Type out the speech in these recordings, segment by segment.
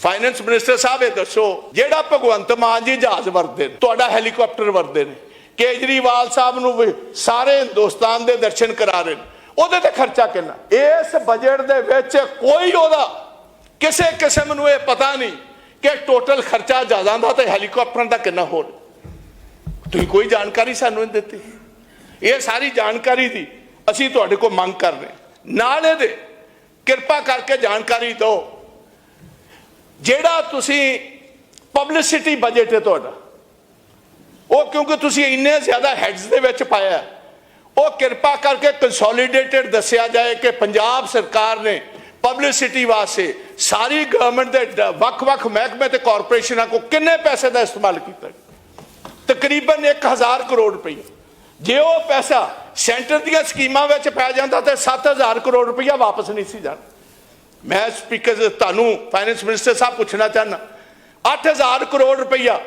Finance minister ਸਾਹਿਬ, ਇਹ ਦੱਸੋ, ਜਿਹੜਾ ਭਗਵੰਤ ਮਾਨ ਜੀ ਜਹਾਜ਼ ਵਰਤਦੇ ਨੇ, ਤੁਹਾਡਾ ਹੈਲੀਕਾਪਟਰ ਵਰਤਦੇ ਨੇ, ਕੇਜਰੀਵਾਲ ਸਾਹਿਬ ਨੂੰ ਵੀ ਸਾਰੇ ਹਿੰਦੁਸਤਾਨ ਦੇ ਦਰਸ਼ਨ ਕਰਾ ਰਹੇ ਨੇ, ਉਹਦੇ ਤੇ ਖਰਚਾ ਕਿੰਨਾ? ਇਸ ਬਜਟ ਦੇ ਵਿੱਚ ਕੋਈ ਉਹਦਾ ਕਿਸੇ ਕਿਸਮ ਨੂੰ ਇਹ ਪਤਾ ਨਹੀਂ ਕਿ ਟੋਟਲ ਖਰਚਾ ਜ਼ਿਆਦਾ ਦਾ ਤੇ ਹੈਲੀਕਾਪਟਰਾਂ ਦਾ ਕਿੰਨਾ ਹੋਰ। ਤੁਸੀਂ ਕੋਈ ਜਾਣਕਾਰੀ ਸਾਨੂੰ ਨਹੀਂ ਦਿੱਤੀ। ਇਹ ਸਾਰੀ ਜਾਣਕਾਰੀ ਦੀ ਅਸੀਂ ਤੁਹਾਡੇ ਕੋਲ ਮੰਗ ਕਰ ਰਹੇ ਨਾਲ ਇਹਦੇ ਕਿਰਪਾ ਕਰਕੇ ਜਾਣਕਾਰੀ ਦਿਓ। ਜਿਹੜਾ ਤੁਸੀਂ ਪਬਲਿਸਿਟੀ ਬਜਟ ਹੈ ਤੁਹਾਡਾ, ਉਹ ਕਿਉਂਕਿ ਤੁਸੀਂ ਇੰਨੇ ਜ਼ਿਆਦਾ ਹੈਡਸ ਦੇ ਵਿੱਚ ਪਾਇਆ ਉਹ ਕਿਰਪਾ ਕਰਕੇ ਕੰਸੋਲੀਡੇਟਡ ਦੱਸਿਆ ਜਾਏ ਕਿ ਪੰਜਾਬ ਸਰਕਾਰ ਨੇ ਪਬਲਿਸਿਟੀ ਵਾਸਤੇ ਸਾਰੀ ਗਵਰਨਮੈਂਟ ਦੇ ਡ- ਵੱਖ-ਵੱਖ ਮਹਿਕਮੇ ਤੇ ਕਾਰਪੋਰੇਸ਼ਨਾਂ ਕੋ ਕਿੰਨੇ ਪੈਸੇ ਦਾ ਇਸਤੇਮਾਲ ਕੀਤਾ? ਤਕਰੀਬਨ 1000 ਕਰੋੜ ਰੁਪਏ ਜੇ ਉਹ ਪੈਸਾ ਸੈਂਟਰ ਦੀਆਂ ਸਕੀਮਾਂ ਵਿੱਚ ਪੈ ਜਾਂਦਾ ਤੇ 7000 ਕਰੋੜ ਰੁਪਇਆ ਵਾਪਸ ਨਹੀਂ ਸੀ ਜਾਣਾ। ਮੈਂ ਸਪੀਕਰ ਤੁਹਾਨੂੰ ਫਾਈਨੈਂਸ ਮਿਨਿਸਟਰ ਸਾਹਿਬ ਪੁੱਛਣਾ ਚਾਹਨਾ 8000 ਕਰੋੜ ਰੁਪਈਆ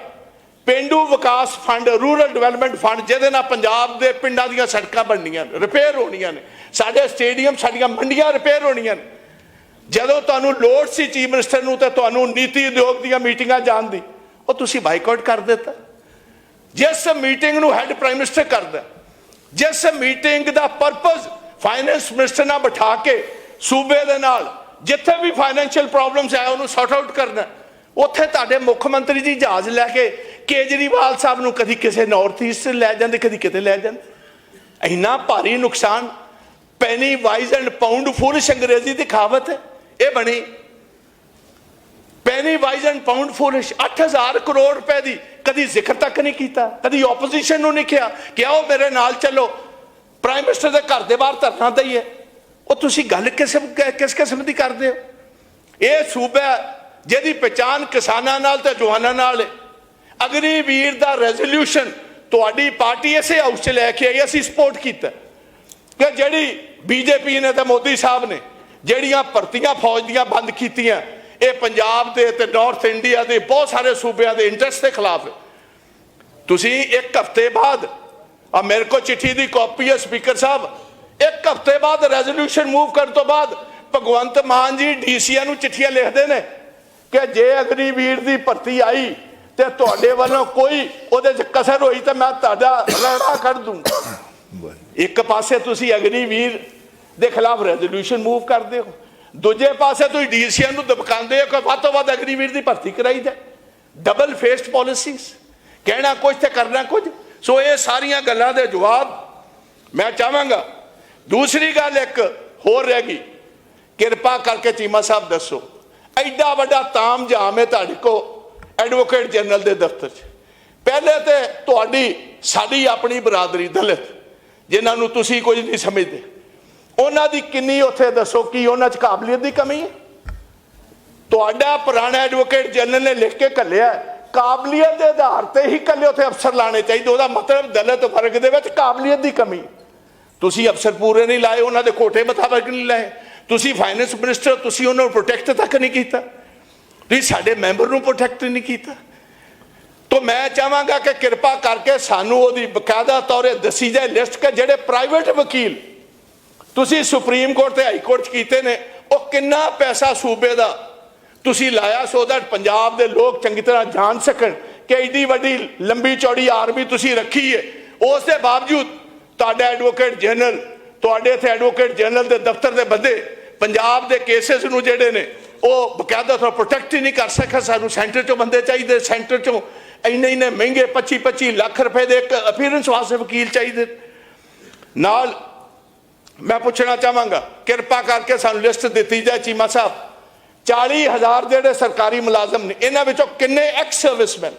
ਪਿੰਡੂ ਵਿਕਾਸ ਫੰਡ ਰੂਰਲ ਡਿਵੈਲਪਮੈਂਟ ਫੰਡ ਜਿਹਦੇ ਨਾਲ ਪੰਜਾਬ ਦੇ ਪਿੰਡਾਂ ਦੀਆਂ ਸੜਕਾਂ ਬਣਨੀਆਂ ਨੇ ਰਿਪੇਅਰ ਹੋਣੀਆਂ ਨੇ। ਸਾਡੇ ਸਟੇਡੀਅਮ ਸਾਡੀਆਂ ਮੰਡੀਆਂ ਰਿਪੇਅਰ ਹੋਣੀਆਂ ਨੇ। ਜਦੋਂ ਤੁਹਾਨੂੰ ਲੋੜ ਸੀ ਚੀਫ ਮਿਨਿਸਟਰ ਨੂੰ ਤੇ ਤੁਹਾਨੂੰ ਨੀਤੀ ਉਦਯੋਗ ਦੀਆਂ ਮੀਟਿੰਗਾਂ ਜਾਣ ਦੀ, ਉਹ ਤੁਸੀਂ ਬਾਈਕਾਟ ਕਰ ਦਿੱਤਾ। ਜਿਸ ਮੀਟਿੰਗ ਨੂੰ ਹੈੱਡ ਪ੍ਰਾਈਮ ਮਿਨਿਸਟਰ ਕਰਦਾ, ਜਿਸ ਮੀਟਿੰਗ ਦਾ ਪਰਪਸ ਫਾਈਨੈਂਸ ਮਿਨਿਸਟਰ ਨਾਲ ਬਿਠਾ ਕੇ ਸੂਬੇ ਦੇ ਨਾਲ ਜਿੱਥੇ ਵੀ ਫਾਈਨੈਂਸ਼ੀਅਲ ਪ੍ਰੋਬਲਮਸ ਆਏ, ਉਹਨੂੰ ਸੌਰਟ ਆਊਟ ਕਰਨਾ। ਉੱਥੇ ਤੁਹਾਡੇ ਮੁੱਖ ਮੰਤਰੀ ਜੀ ਜਹਾਜ਼ ਲੈ ਕੇ ਕੇਜਰੀਵਾਲ ਸਾਹਿਬ ਨੂੰ ਕਦੀ ਕਿਸੇ ਨਾਰਥ ਈਸਟ ਲੈ ਜਾਂਦੇ, ਕਦੀ ਕਿਤੇ ਲੈ ਜਾਂਦੇ। ਇੰਨਾ ਭਾਰੀ ਨੁਕਸਾਨ penny wise and pound foolish ਅੰਗਰੇਜ਼ੀ ਦੀ ਕਹਾਵਤ ਇਹ ਬਣੀ। Penny wise and pound foolish 8000 crore ਰੁਪਏ ਦੀ ਕਦੀ ਜ਼ਿਕਰ ਤੱਕ ਨਹੀਂ ਕੀਤਾ, ਕਦੀ ਆਪੋਜੀਸ਼ਨ ਨੂੰ ਨਹੀਂ ਕਿਹਾ ਕਿ ਆਓ ਮੇਰੇ ਨਾਲ ਚੱਲੋ। ਪ੍ਰਾਈਮ ਮਿਨਿਸਟਰ ਦੇ ਘਰ ਦੇ ਬਾਹਰ ਧਰਨਾ ਦਈਏ। ਉਹ ਤੁਸੀਂ ਗੱਲ ਕਿਸ ਕਿਸ ਕਿਸਮ ਦੀ ਕਰਦੇ ਹੋ? ਇਹ ਸੂਬਾ ਜਿਹਦੀ ਪਛਾਣ ਕਿਸਾਨਾਂ ਨਾਲ ਤੇ ਜਵਾਨਾਂ ਨਾਲ ਹੈ। ਅਗਨੀਵੀਰ ਦਾ ਰੈਜ਼ੋਲੂਸ਼ਨ ਤੁਹਾਡੀ ਪਾਰਟੀ ਇਸੇ ਹਾਊਸ 'ਚ ਲੈ ਕੇ ਆਈ, ਅਸੀਂ ਸਪੋਰਟ ਕੀਤਾ। ਕਿ ਜਿਹੜੀ ਬੀਜੇਪੀ ਨੇ ਤੇ ਮੋਦੀ ਸਾਹਿਬ ਨੇ, ਜਿਹੜੀਆਂ ਭਰਤੀਆਂ ਫੌਜ ਦੀਆਂ ਬੰਦ ਕੀਤੀਆਂ, ਇਹ ਪੰਜਾਬ ਦੇ ਤੇ ਨਾਰਥ ਇੰਡੀਆ ਦੇ ਬਹੁਤ ਸਾਰੇ ਸੂਬਿਆਂ ਦੇ ਇੰਟਰਸਟ ਦੇ ਖਿਲਾਫ ਹੈ। ਤੁਸੀਂ ਇੱਕ ਹਫ਼ਤੇ ਬਾਅਦ ਆ ਮੇਰੇ ਕੋਲ ਚਿੱਠੀ ਦੀ ਕਾਪੀ ਹੈ ਸਪੀਕਰ ਸਾਹਿਬ ਇੱਕ ਹਫ਼ਤੇ ਬਾਅਦ ਰੈਜ਼ੋਲੂਸ਼ਨ ਮੂਵ ਕਰਨ ਤੋਂ ਬਾਅਦ ਭਗਵੰਤ ਮਾਨ ਜੀ ਡੀਸੀਆਂ ਨੂੰ ਚਿੱਠੀਆਂ ਲਿਖਦੇ ਨੇ ਕਿ ਜੇ ਅਗਨੀਵੀਰ ਦੀ ਭਰਤੀ ਆਈ ਤੇ ਤੁਹਾਡੇ ਵੱਲੋਂ ਕੋਈ ਉਹਦੇ 'ਚ ਕਸਰ ਹੋਈ ਤਾਂ ਮੈਂ ਤੁਹਾਡਾ ਰੜਾ ਕੱਢ ਦੂੰਗਾ। ਇੱਕ ਪਾਸੇ ਤੁਸੀਂ ਅਗਨੀਵੀਰ ਦੇ ਖਿਲਾਫ ਰੈਜ਼ੋਲੂਸ਼ਨ ਮੂਵ ਕਰਦੇ ਹੋ ਦੂਜੇ ਪਾਸੇ ਤੁਸੀਂ ਡੀਸੀਆਂ ਨੂੰ ਦਬਕਾਉਂਦੇ ਹੋ ਕਿ ਵੱਧ ਤੋਂ ਵੱਧ ਅਗਨੀਵੀਰ ਦੀ ਭਰਤੀ ਕਰਾਈ ਜਾਏ। ਡਬਲ ਫੇਸਡ ਪਾਲਿਸੀਜ਼ ਕਹਿਣਾ ਕੁਝ ਤੇ ਕਰਨਾ ਕੁਝ ਸੋ ਇਹ ਸਾਰੀਆਂ ਗੱਲਾਂ ਦੇ ਜਵਾਬ ਮੈਂ ਚਾਹਾਂਗਾ ਦੂਸਰੀ ਗੱਲ ਇੱਕ ਹੋਰ ਰਹਿ ਗਈ। ਕਿਰਪਾ ਕਰਕੇ ਚੀਮਾ ਸਾਹਿਬ ਦੱਸੋ। ਐਡਾ ਵੱਡਾ ਤਾਮ ਜਾਮ ਹੈ ਤੁਹਾਡੇ ਕੋ ਐਡਵੋਕੇਟ ਜਨਰਲ ਦੇ ਦਫ਼ਤਰ 'ਚ। ਪਹਿਲੇ ਤੇ ਤੁਹਾਡੀ, ਸਾਡੀ ਆਪਣੀ ਬਰਾਦਰੀ ਦਲਿਤ, ਜਿਨ੍ਹਾਂ ਨੂੰ ਤੁਸੀਂ ਕੁਝ ਨਹੀਂ ਸਮਝਦੇ। ਉਹਨਾਂ ਦੀ ਕਿੰਨੀ ਉੱਥੇ ਦੱਸੋ ਕੀ ਉਹਨਾਂ 'ਚ ਕਾਬਲੀਅਤ ਦੀ ਕਮੀ ਹੈ? ਤੁਹਾਡਾ ਪੁਰਾਣਾ ਐਡਵੋਕੇਟ ਜਨਰਲ ਨੇ ਲਿਖ ਕੇ ਕੱਲਿਆ ਕਾਬਲੀਅਤ ਦੇ ਆਧਾਰ ਤੇ ਹੀ ਕੱਲੇ ਉੱਥੇ ਅਫਸਰ ਲਾਣੇ ਚਾਹੀਦੇ। ਉਹਦਾ ਮਤਲਬ ਦਲਿਤ ਵਰਗ ਦੇ ਵਿੱਚ ਕਾਬਲੀਅਤ ਦੀ ਕਮੀ ਤੁਸੀਂ ਅਫਸਰ ਪੂਰੇ ਨਹੀਂ ਲਾਏ, ਉਹਨਾਂ ਦੇ ਕੋਟੇ ਮੁਤਾਬਕ ਨਹੀਂ ਲਾਏ। ਤੁਸੀਂ ਫਾਈਨੈਂਸ ਮਿਨਿਸਟਰ ਤੁਸੀਂ ਉਹਨਾਂ ਨੂੰ ਪ੍ਰੋਟੈਕਟ ਤੱਕ ਨਹੀਂ ਕੀਤਾ। ਤੁਸੀਂ ਸਾਡੇ ਮੈਂਬਰ ਨੂੰ ਪ੍ਰੋਟੈਕਟ ਨਹੀਂ ਕੀਤਾ। ਤੋਂ ਮੈਂ ਚਾਹਾਂਗਾ ਕਿ ਕਿਰਪਾ ਕਰਕੇ ਸਾਨੂੰ ਉਹਦੀ ਬਕਾਇਦਾ ਤੌਰੇ ਦੱਸੀ ਜਾਏ ਲਿਸਟ ਕਿ ਜਿਹੜੇ ਪ੍ਰਾਈਵੇਟ ਵਕੀਲ ਤੁਸੀਂ ਸੁਪਰੀਮ ਕੋਰਟ ਤੇ ਹਾਈ ਕੋਰਟ 'ਚ ਕੀਤੇ ਨੇ, ਉਹ ਕਿੰਨਾ ਪੈਸਾ ਸੂਬੇ ਦਾ ਤੁਸੀਂ ਲਾਇਆ ਸੋ ਦੈਟ ਪੰਜਾਬ ਦੇ ਲੋਕ ਚੰਗੀ ਤਰ੍ਹਾਂ ਜਾਣ ਸਕਣ ਕਿ ਏਡੀ ਵੱਡੀ ਲੰਬੀ ਚੌੜੀ ਆਰਮੀ ਤੁਸੀਂ ਰੱਖੀ ਹੈ ਉਸ ਦੇ ਬਾਵਜੂਦ ਤੁਹਾਡਾ ਐਡਵੋਕੇਟ ਜਨਰਲ ਤੁਹਾਡੇ ਇੱਥੇ ਐਡਵੋਕੇਟ ਜਨਰਲ ਦੇ ਦਫ਼ਤਰ ਦੇ ਬੰਦੇ, ਪੰਜਾਬ ਦੇ ਕੇਸਸ ਨੂੰ ਜਿਹੜੇ ਨੇ, ਉਹ ਬਕਾਇਦਾ ਤੌਰ ਪ੍ਰੋਟੈਕਟ ਹੀ ਨਹੀਂ ਕਰ ਸਕਿਆ ਸਾਨੂੰ ਸੈਂਟਰ ਚੋਂ ਬੰਦੇ ਚਾਹੀਦੇ ਸੈਂਟਰ ਚੋਂ ਇੰਨੇ ਇੰਨੇ ਮਹਿੰਗੇ 25 25 ਲੱਖ ਰੁਪਏ ਦੇ ਇੱਕ ਅਪੀਅਰੈਂਸ ਵਾਸਤੇ ਵਕੀਲ ਚਾਹੀਦੇ। ਨਾਲ ਮੈਂ ਪੁੱਛਣਾ ਚਾਹਾਂਗਾ, ਕਿਰਪਾ ਕਰਕੇ ਸਾਨੂੰ ਲਿਸਟ ਦਿੱਤੀ ਜਾਏ ਚੀਮਾ ਸਾਹਿਬ। 40000 ਜਿਹੜੇ ਸਰਕਾਰੀ ਮੁਲਾਜ਼ਮ ਨੇ, ਇਹਨਾਂ ਵਿੱਚੋਂ ਕਿੰਨੇ ਐਕਸ ਸਰਵਿਸਮੈਨ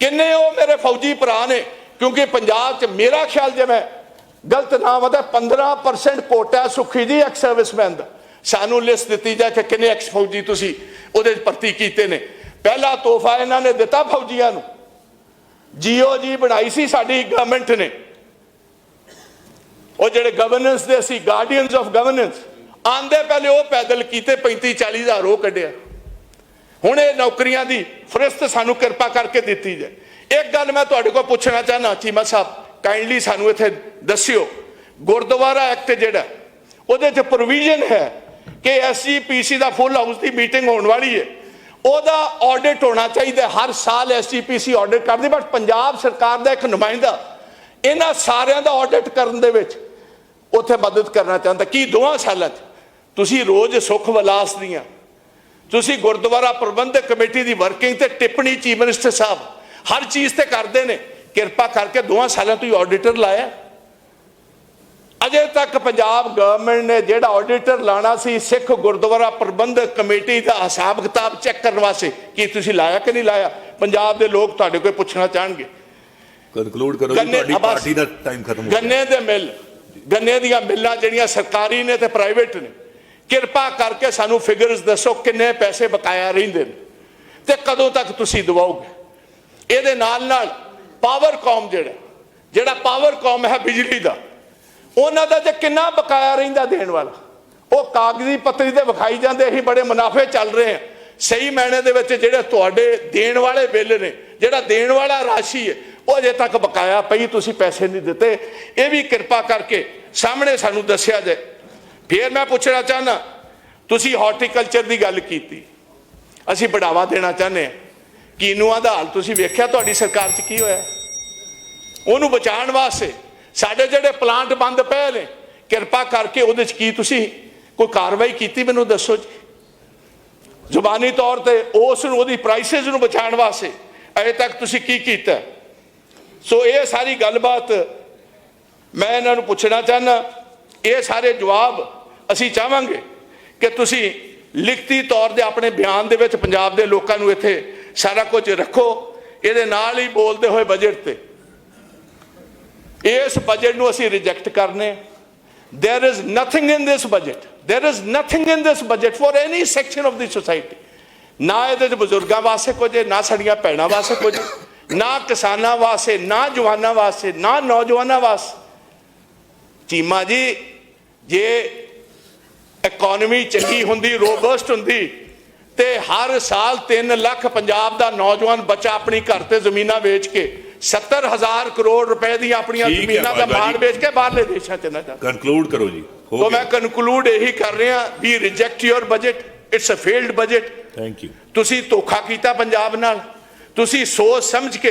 ਕਿੰਨੇ ਉਹ ਮੇਰੇ ਫੌਜੀ ਭਰਾ ਨੇ? ਕਿਉਂਕਿ ਪੰਜਾਬ 'ਚ ਮੇਰਾ ਖਿਆਲ ਜਿਵੇਂ ਗਲਤ ਨਾ ਵਦਾ 15% ਕੋਟਾ ਸੁਖੀ ਜੀ ਐਕਸ ਸਰਵਿਸਮੈਨ ਦਾ। ਸਾਨੂੰ ਲਿਸਟ ਦਿੱਤੀ ਜਾਏ ਕਿ ਕਿੰਨੇ ਐਕਸ ਫੌਜੀ ਤੁਸੀਂ ਉਹਦੇ 'ਚ ਭਰਤੀ ਕੀਤੇ ਨੇ। ਪਹਿਲਾ ਤੋਹਫਾ ਇਹਨਾਂ ਨੇ ਦਿੱਤਾ ਫੌਜੀਆਂ ਨੂੰ। ਜੀਓ ਜੀ ਬਣਾਈ ਸੀ ਸਾਡੀ ਗਵਰਨਮੈਂਟ ਨੇ। ਉਹ ਜਿਹੜੇ ਗਵਰਨੈਂਸ ਦੇ ਸੀ ਗਾਰਡੀਅਨਸ ਆਫ ਗਵਰਨੈਂਸ ਆਂਦੇ ਪਹਿਲੇ ਉਹ ਪੈਦਲ ਕੀਤੇ 35 40 ਹਜ਼ਾਰ ਉਹ ਕੱਢਿਆ। ਹੁਣ ਇਹ ਨੌਕਰੀਆਂ ਦੀ ਫਰਿਸਤ ਸਾਨੂੰ ਕਿਰਪਾ ਕਰਕੇ ਦਿੱਤੀ ਜਾਏ। ਇੱਕ ਗੱਲ ਮੈਂ ਤੁਹਾਡੇ ਕੋਲ ਪੁੱਛਣਾ ਚਾਹਨਾ ਚੀਮਾ ਸਾਹਿਬ ਕਾਈਂਡਲੀ ਸਾਨੂੰ ਇੱਥੇ ਦੱਸਿਓ। ਗੁਰਦੁਆਰਾ ਐਕਟ ਜਿਹੜਾ, ਉਹਦੇ 'ਚ ਪ੍ਰੋਵੀਜ਼ਨ ਹੈ ਕਿ ਐਸਜੀਪੀਸੀ ਦਾ ਫੁੱਲ ਹਾਊਸ ਦੀ ਮੀਟਿੰਗ ਹੋਣ ਵਾਲੀ ਹੈ। ਉਹਦਾ ਆਡਿਟ ਹੋਣਾ ਚਾਹੀਦਾ ਹਰ ਸਾਲ ਐਸਜੀਪੀਸੀ ਆਡਿਟ ਕਰਦੀ ਬਟ ਪੰਜਾਬ ਸਰਕਾਰ ਦਾ ਇੱਕ ਨੁਮਾਇੰਦਾ, ਇਹਨਾਂ ਸਾਰਿਆਂ ਦਾ ਆਡਿਟ ਕਰਨ ਦੇ ਵਿੱਚ ਉੱਥੇ ਮਦਦ ਕਰਨਾ ਚਾਹੁੰਦਾ। ਕੀ ਦੋਵਾਂ ਸਾਲਾਂ 'ਚ? ਤੁਸੀਂ ਰੋਜ਼ ਸੁਖ ਵਿਲਾਸ ਦੀਆਂ, ਤੁਸੀਂ ਗੁਰਦੁਆਰਾ ਪ੍ਰਬੰਧਕ ਕਮੇਟੀ ਦੀ ਵਰਕਿੰਗ ਤੇ ਟਿੱਪਣੀ ਚੀਫ ਮਿਨਿਸਟਰ ਸਾਹਿਬ, ਹਰ ਚੀਜ਼ ਤੇ ਕਰਦੇ ਨੇ। ਕਿਰਪਾ ਕਰਕੇ ਦੋਵਾਂ ਸਾਲਾਂ ਤੋਂ ਹੀ ਆਡੀਟਰ ਲਾਇਆ। ਅਜੇ ਤੱਕ ਪੰਜਾਬ ਗਵਰਨਮੈਂਟ ਨੇ ਜਿਹੜਾ ਆਡੀਟਰ ਲਾਣਾ ਸੀ ਸਿੱਖ ਗੁਰਦੁਆਰਾ ਪ੍ਰਬੰਧਕ ਕਮੇਟੀ ਦਾ ਹਿਸਾਬ ਕਿਤਾਬ ਚੈੱਕ ਕਰਨ ਵਾਸਤੇ ਕੀ ਤੁਸੀਂ ਲਾਇਆ ਕਿ ਨਹੀਂ ਲਾਇਆ? ਪੰਜਾਬ ਦੇ ਲੋਕ ਤੁਹਾਡੇ ਕੋਲ ਪੁੱਛਣਾ ਚਾਹਣਗੇ। ਕਨਕਲੂਡ ਕਰੋ ਤੁਹਾਡੀ ਪਾਰਟੀ ਦਾ ਟਾਈਮ ਖਤਮ ਹੋ ਗਿਆ। ਗੰਨੇ ਦੇ ਮਿੱਲ ਗੰਨੇ ਦੀਆਂ ਮਿੱਲਾਂ ਜਿਹੜੀਆਂ ਸਰਕਾਰੀ ਨੇ ਤੇ ਪ੍ਰਾਈਵੇਟ ਨੇ ਕਿਰਪਾ ਕਰਕੇ ਸਾਨੂੰ ਫਿਗਰਸ ਦੱਸੋ ਕਿੰਨੇ ਪੈਸੇ ਬਕਾਇਆ ਰਹਿੰਦੇ ਨੇ ਤੇ ਕਦੋਂ ਤੱਕ ਤੁਸੀਂ ਦਵਾਓਗੇ? ਇਹਦੇ ਨਾਲ ਨਾਲ ਪਾਵਰਕਾਮ ਜਿਹੜਾ ਜਿਹੜਾ ਪਾਵਰਕਾਮ ਹੈ ਬਿਜਲੀ ਦਾ, ਉਹਨਾਂ ਦਾ ਜੇ ਕਿੰਨਾ ਬਕਾਇਆ ਰਹਿੰਦਾ ਦੇਣ ਵਾਲਾ? ਉਹ ਕਾਗਜ਼ੀ ਪੱਤਰੀ ਤੇ ਵਿਖਾਈ ਜਾਂਦੇ, ਅਸੀਂ ਬੜੇ ਮੁਨਾਫੇ ਚੱਲ ਰਹੇ ਹਾਂ। ਸਹੀ ਮਾਇਨੇ ਦੇ ਵਿੱਚ ਜਿਹੜੇ ਤੁਹਾਡੇ ਦੇਣ ਵਾਲੇ ਬਿੱਲ ਨੇ, ਜਿਹੜਾ ਦੇਣ ਵਾਲਾ ਰਾਸ਼ੀ ਹੈ, ਉਹ ਅਜੇ ਤੱਕ ਬਕਾਇਆ ਪਈ, ਤੁਸੀਂ ਪੈਸੇ ਨਹੀਂ ਦਿੱਤੇ। ਇਹ ਵੀ ਕਿਰਪਾ ਕਰਕੇ ਸਾਹਮਣੇ ਸਾਨੂੰ ਦੱਸਿਆ ਜਾਏ। ਫਿਰ ਮੈਂ ਪੁੱਛਣਾ ਚਾਹਨਾ ਤੁਸੀਂ ਹਾਰਟੀਕਲਚਰ ਦੀ ਗੱਲ ਕੀਤੀ। ਅਸੀਂ ਬੜਾਵਾ ਦੇਣਾ ਚਾਹੁੰਦੇ ਹਾਂ। ਕੀਨੂਆਂ ਦਾ ਹਾਲ ਤੁਸੀਂ ਵੇਖਿਆ ਤੁਹਾਡੀ ਸਰਕਾਰ 'ਚ ਕੀ ਹੋਇਆ? ਉਹਨੂੰ ਬਚਾਉਣ ਵਾਸਤੇ ਸਾਡੇ ਜਿਹੜੇ ਪਲਾਂਟ ਬੰਦ ਪਏ ਨੇ, ਕਿਰਪਾ ਕਰਕੇ ਉਹਦੇ 'ਚ ਕੀ ਤੁਸੀਂ ਕੋਈ ਕਾਰਵਾਈ ਕੀਤੀ ਮੈਨੂੰ ਦੱਸੋ ਜੀ? ਜ਼ੁਬਾਨੀ ਤੌਰ ਤੇ ਉਸ ਨੂੰ, ਉਹਦੀ ਪ੍ਰਾਈਸਸ ਨੂੰ ਬਚਾਉਣ ਵਾਸਤੇ ਅਜੇ ਤੱਕ ਤੁਸੀਂ ਕੀ ਕੀਤਾ? ਸੋ ਇਹ ਸਾਰੀ ਗੱਲਬਾਤ ਮੈਂ ਇਹਨਾਂ ਨੂੰ ਪੁੱਛਣਾ ਚਾਹਨਾ ਇਹ ਸਾਰੇ ਜਵਾਬ ਅਸੀਂ ਚਾਹਾਂਗੇ ਕਿ ਤੁਸੀਂ ਲਿਖਤੀ ਤੌਰ ਤੇ ਆਪਣੇ ਬਿਆਨ ਦੇ ਵਿੱਚ ਪੰਜਾਬ ਦੇ ਲੋਕਾਂ ਨੂੰ ਇੱਥੇ ਸਾਰਾ ਕੁਝ ਰੱਖੋ, ਇਹਦੇ ਨਾਲ ਹੀ ਬੋਲਦੇ ਹੋਏ ਬਜਟ ਤੇ। ਇਸ ਬਜਟ ਨੂੰ ਅਸੀਂ ਰਿਜੈਕਟ ਕਰਨੇ there is nothing in this budget. There is nothing in this budget for any section of the society. ਨਾ ਇਹਦੇ ਚ ਬਜ਼ੁਰਗਾਂ ਵਾਸਤੇ ਕੁਝ ਨਾ ਸਾਡੀਆਂ ਭੈਣਾਂ ਵਾਸਤੇ ਕੁਝ ਨਾ ਕਿਸਾਨਾਂ ਵਾਸਤੇ, ਨਾ ਜਵਾਨਾਂ ਵਾਸਤੇ, ਨਾ ਨੌਜਵਾਨਾਂ ਵਾਸਤੇ। ਚੀਮਾ ਜੀ, ਜੇ ਇਕਨੋਮੀ ਚੰਗੀ ਹੁੰਦੀ ਰੋਬਸਟ ਹੁੰਦੀ, ਤੇ ਹਰ ਸਾਲ 3 ਲੱਖ ਪੰਜਾਬ ਦਾ ਨੌਜਵਾਨ ਬੱਚਾ ਆਪਣੀ ਘਰ ਤੇ ਜ਼ਮੀਨਾਂ ਵੇਚ ਕੇ 70000 ਕਰੋੜ ਰੁਪਏ ਦੀਆਂ ਆਪਣੀਆਂ ਠੀਕ ਹੈ ਜ਼ਮੀਨਾਂ ਦਾ ਬਾਬਾ ਮਾਲ ਜੀ। ਵੇਚ ਕੇ ਬਾਹਰਲੇ ਦੇਸ਼ਾਂ 'ਚ ਨਾ ਜਾ। ਕਨਕਲੂਡ ਕਰੋ ਜੀ। ਹੋ ਤੋ ਮੈਂ ਗਿਆ ਕਨਕਲੂਡ ਇਹੀ ਕਰ ਰਿਹਾ we reject your budget it's a failed budget thank you ਤੁਸੀਂ ਧੋਖਾ ਕੀਤਾ ਪੰਜਾਬ ਨਾਲ। ਤੁਸੀਂ ਸੋਚ ਸਮਝ ਕੇ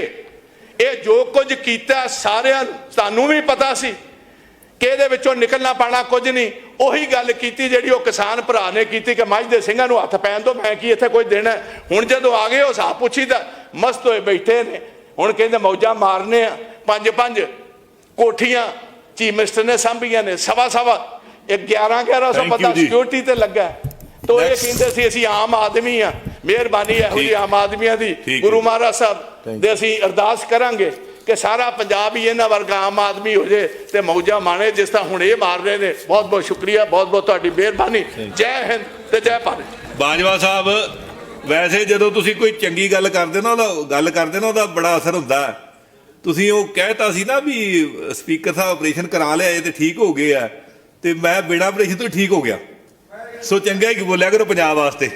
ਇਹ ਜੋ ਕੁਝ ਕੀਤਾ ਸਾਰਿਆਂ ਨੂੰ ਤੁਹਾਨੂੰ ਵੀ ਪਤਾ ਸੀ ਕਿ ਇਹਦੇ ਵਿੱਚੋਂ ਨਿਕਲਣਾ ਪਾਣਾ ਕੁਝ ਨਹੀਂ। ਉਹੀ ਗੱਲ ਕੀਤੀ ਜਿਹੜੀ ਉਹ ਕਿਸਾਨ ਭਰਾ ਨੇ ਕੀਤੀ ਕਿ ਮੱਝ ਦੇ ਸਿੰਘਾਂ ਨੂੰ ਹੱਥ ਪੈਣ ਤੋਂ ਮੈਂ ਕੀ ਇੱਥੇ ਕੋਈ ਦੇਣਾ ਹੈ? ਹੁਣ ਜਦੋਂ ਆ ਗਏ ਉਹ ਹਿਸਾਬ ਪੁੱਛੀਦਾ ਮਸਤ ਹੋਏ ਬੈਠੇ ਨੇ। ਹੁਣ ਕਹਿੰਦੇ ਮੌਜਾਂ ਮਾਰਨੇ ਆ ਪੰਜ ਪੰਜ ਕੋਠੀਆਂ ਚੀਫ ਮਿਨਿਸਟਰ ਨੇ ਸਾਂਭੀਆਂ ਨੇ ਸਵਾ ਸਵਾ ਇਹ 11 1100 Thank you ਬੰਦਾ ਜੀ। ਸਿਕਿਉਰਿਟੀ ਤੇ ਲੱਗਾ। ਤੋ ਇਹ. ਕਹਿੰਦੇ ਸੀ ਅਸੀਂ ਆਮ ਆਦਮੀ ਆ ਮਿਹਰਬਾਨੀ ਇਹੋ ਠੀਕ। ਆਮ ਆਦਮੀਆਂ ਦੀ ਗੁਰੂ। ਮਹਾਰਾਜ ਸਾਹਿਬ ਦੇ ਅਸੀਂ ਅਰਦਾਸ ਕਰਾਂਗੇ ਕਿ ਸਾਰਾ ਪੰਜਾਬ ਹੀ ਇਹਨਾਂ ਵਰਗਾ ਆਮ ਆਦਮੀ ਹੋ ਜੇ ਤੇ ਮੌਜਾਂ ਮਾਣੇ ਜਿਸ ਤਰ੍ਹਾਂ ਹੁਣ ਇਹ ਮਾਰ ਰਹੇ ਨੇ ਬਹੁਤ ਬਹੁਤ ਸ਼ੁਕਰੀਆ ਬਹੁਤ ਬਹੁਤ ਤੁਹਾਡੀ ਮਿਹਰਬਾਨੀ ਜੈ ਹਿੰਦ ਤੇ ਜੈ ਭਾਰਤ ਬਾਜਵਾ ਸਾਹਿਬ ਵੈਸੇ ਜਦੋਂ ਤੁਸੀਂ ਕੋਈ ਚੰਗੀ ਗੱਲ ਕਰਦੇ ਨਾ, ਉਹਦਾ ਗੱਲ ਕਰਦੇ ਨਾ, ਉਹਦਾ ਬੜਾ ਅਸਰ ਹੁੰਦਾ। ਤੁਸੀਂ ਉਹ ਕਹਿਤਾ ਸੀ ਨਾ ਵੀ ਸਪੀਕਰ ਸਾਹਿਬ ਆਪਰੇਸ਼ਨ ਕਰਾ ਲਿਆ ਤੇ ਠੀਕ ਹੋ ਗਏ ਆ। ਤੇ ਮੈਂ ਬਿਨਾਂ ਆਪਰੇਸ਼ਨ ਤੋਂ ਠੀਕ ਹੋ ਗਿਆ। ਸੋ ਚੰਗਾ ਹੀ ਬੋਲਿਆ ਕਰੋ ਪੰਜਾਬ ਵਾਸਤੇ।